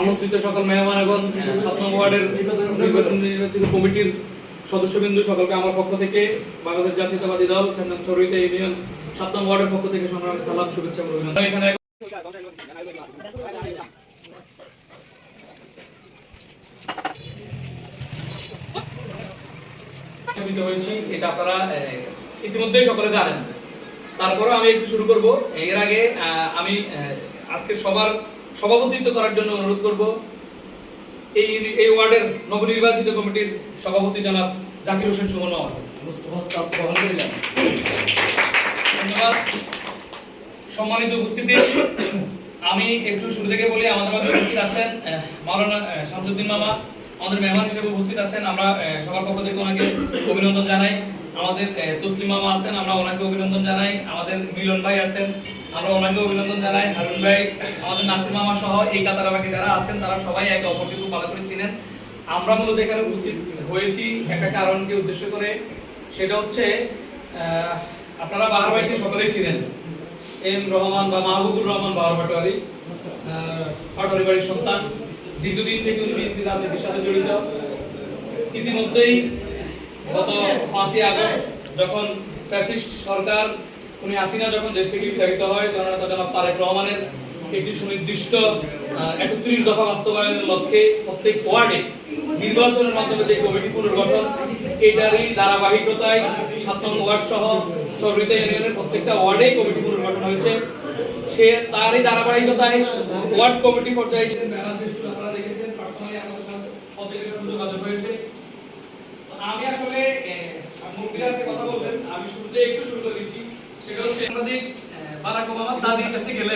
আমন্ত্রিত সকল মেহমানগণ সাত নম্বর ওয়ার্ডের নির্বাচন নির্বাচিত কমিটির সদস্যবৃন্দ সকলকে আমার পক্ষ থেকে বাংলাদেশ জাতীয়তাবাদী দল ছরিতে ইউনিয়ন সাত নম্বর ওয়ার্ডের পক্ষ থেকে সংগ্রামী সালাম শুভেচ্ছা অভিনন্দন। এখানে হয়েছি, এটা আপনারা ইতিমধ্যেই সকলে জানেন। তারপরে আমি একটু শুরু করব। এর আগে আমি আজকে সবার সভাপতিত্ব করার জন্য অনুরোধ করব। এই এই ওয়ার্ডের নবনির্বাচিত কমিটির সভাপতি জনাব জাকির হোসেন সুমন ধন্যবাদ। সম্মানিত উপস্থিতি। আমি একটু শুরু থেকে বলি আমাদের মধ্যে উপস্থিত আছেন মাওলানা শামসুদ্দিন মামা। আমাদের মেহমান হিসেবে উপস্থিত আছেন। আমরা সবার পক্ষ থেকে ওনাকে অভিনন্দন জানাই। আমাদের তসলিম মামা আছেন আমরা ওনাকে অভিনন্দন জানাই। আমাদের মিলন ভাই আছেন আমরা ওনাকে অভিনন্দন জানাই। হারুন ভাই, আমাদের নাসির মামা সহ এই কাতারা বাকি যারা আছেন, তারা সবাই একে অপরকে খুব ভালো করে চিনেন। আমরা মূলত এখানে উপস্থিত হয়েছি একটা কারণকে উদ্দেশ্য করে। সেটা হচ্ছে আপনারা বাহার ভাইকে সকলেই চিনেন। এম রহমান বা মাহবুবুর রহমান বাহার পাটোয়ারি পাটোয়ারি বাড়ির সন্তান। দীর্ঘদিন থেকে উনি বিএনপি রাজনীতির সাথে জড়িত। ইতিমধ্যেই গত পাঁচই আগস্ট যখন ফ্যাসিস্ট সরকার উনি হাসিনা যখন দেশ থেকে বিতাড়িত হয় জননেতা জনাব তারেক রহমানের একটি সুনির্দিষ্ট একত্রিশ দফা বাস্তবায়নের লক্ষ্যে প্রত্যেক ওয়ার্ডে নির্বাচনের মাধ্যমে যে কমিটি পুনর্গঠন, এটারই ধারাবাহিকতায় সাত নম্বর ওয়ার্ড সহ সরিতা ইউনিয়নের প্রত্যেকটা ওয়ার্ডেই কমিটি পুনর্গঠন হয়েছে। সে তারই ধারাবাহিকতায় ওয়ার্ড কমিটি পর্যায়ে আমি আসলে আজকে কথা বলবেন আমি শুরুতে একটু শুরু করে দিচ্ছি। সেটা হচ্ছে আমাদের বারাক ওবামা দাদির কাছে গেলে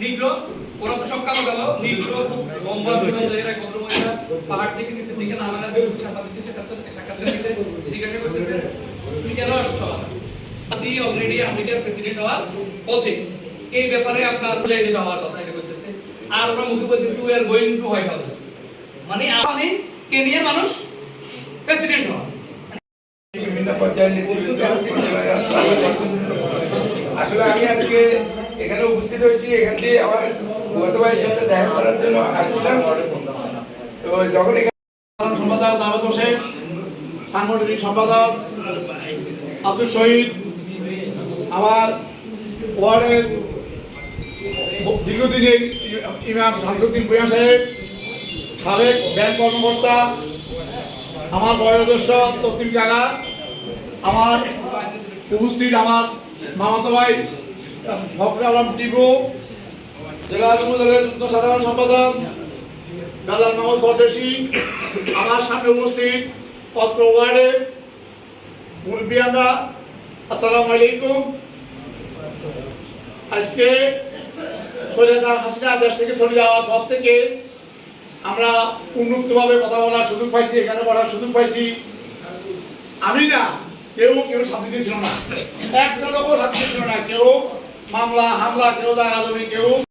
নিগ্রো ওরা তো সব কালো গেল নিগ্রো লম্বা জীবন ভদ্রমহিলা পাহাড় থেকে নিচে দিকে নামে না সাক্ষাৎ দিতে সাক্ষাৎ দিতে জিজ্ঞাসা করতেছে তুমি কেন আসছো? দাদি অলরেডি আমেরিকার প্রেসিডেন্ট হওয়ার পথে। এই ব্যাপারে আপনার প্লেজেন্ট হওয়ার কথা এটা বলতেছে। আর ওরা মুখে বলতেছে we are going to White House মানে আপনি কেনিয়ার মানুষ প্রেসিডেন্ট হওয়া বিভিন্ন পর্যায়ের নেতৃবৃন্দ। আসলে আমি আজকে এখানে উপস্থিত হয়েছি, এখান দিয়ে আমার গত ভাইয়ের সাথে দেখা করার জন্য আসছিলাম। তো যখন এখানে সম্পাদক দাওয়াত হোসেন, সাংগঠনিক সম্পাদক আব্দুল শহীদ, আমার ওয়ার্ডের দীর্ঘদিনের ইমাম শামসুদ্দিন ভূঁইয়া সাহেব, সাবেক ব্যাংক কর্মকর্তা, আমার বয়োজ্যেষ্ঠ তসলিম জাগা আমার উপস্থিত আমার মামাতো ভাই ফখর আলম টিপু, জেলা যুবদলের যুগ্ম সাধারণ সম্পাদক, বেলাল মাহমুদ পরদেশি আমার সামনে উপস্থিত পত্র ওয়ার্ডে মুরব্বিয়ানরা আসসালামু আলাইকুম। আজকে সৈরাজার হাসিনা দেশ থেকে চলে যাওয়ার পর থেকে আমরা উন্মুক্তভাবে কথা বলার সুযোগ পাইছি, এখানে বলার সুযোগ পাইছি। আমি না কেউ কেউ সাথে ছিল না। একটা লোকও সাথে ছিল না। কেউ মামলা, হামলা, কেউ জায়গা কেউ